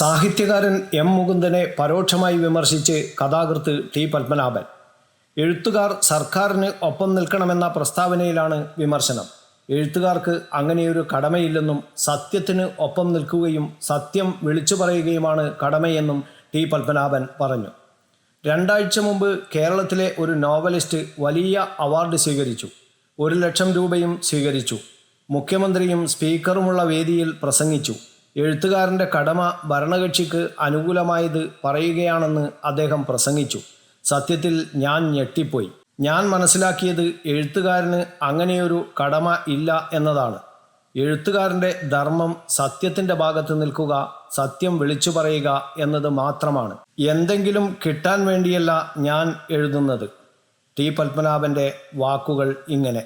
സാഹിത്യകാരൻ എം മുകുന്ദനെ പരോക്ഷമായി വിമർശിച്ച് കഥാകൃത്ത് ടി പത്മനാഭൻ. എഴുത്തുകാർ സർക്കാരിന് ഒപ്പം നിൽക്കണമെന്ന പ്രസ്താവനയിലാണ് വിമർശനം. എഴുത്തുകാർക്ക് അങ്ങനെയൊരു കടമയില്ലെന്നും സത്യത്തിന് ഒപ്പം നിൽക്കുകയും സത്യം വിളിച്ചു പറയുകയുമാണ് കടമയെന്നും ടി പത്മനാഭൻ പറഞ്ഞു. രണ്ടാഴ്ച മുമ്പ് കേരളത്തിലെ ഒരു നോവലിസ്റ്റ് വലിയ അവാർഡ് സ്വീകരിച്ചു. ഒരു ലക്ഷം രൂപയും സ്വീകരിച്ചു. മുഖ്യമന്ത്രിയും സ്പീക്കറുമുള്ള വേദിയിൽ പ്രസംഗിച്ചു. എഴുത്തുകാരന്റെ കടമ ഭരണകക്ഷിക്ക് അനുകൂലമായത് പറയുകയാണെന്ന് അദ്ദേഹം പ്രസംഗിച്ചു. സത്യത്തിൽ ഞാൻ ഞെട്ടിപ്പോയി. ഞാൻ മനസ്സിലാക്കിയത് എഴുത്തുകാരന് അങ്ങനെയൊരു കടമ ഇല്ല എന്നതാണ്. എഴുത്തുകാരന്റെ ധർമ്മം സത്യത്തിന്റെ ഭാഗത്ത് നിൽക്കുക സത്യം വിളിച്ചു പറയുക എന്നത് മാത്രമാണ്. എന്തെങ്കിലും കിട്ടാൻ വേണ്ടിയല്ല ഞാൻ എഴുതുന്നത്. ടി പത്മനാഭന്റെ വാക്കുകൾ ഇങ്ങനെ.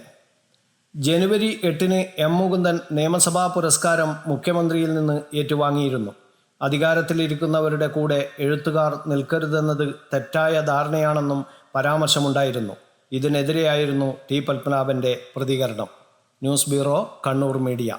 ജനുവരി എട്ടിന് എം മുകുന്ദൻ നിയമസഭാ പുരസ്കാരം മുഖ്യമന്ത്രിയിൽ നിന്ന് ഏറ്റുവാങ്ങിയിരുന്നു. അധികാരത്തിലിരിക്കുന്നവരുടെ കൂടെ എഴുത്തുകാർ നിൽക്കരുതെന്നത് തെറ്റായ ധാരണയാണെന്നും പരാമർശമുണ്ടായിരുന്നു. ഇതിനെതിരെയായിരുന്നു ടി പത്മനാഭന്റെ പ്രതികരണം. News bureau Kannur media.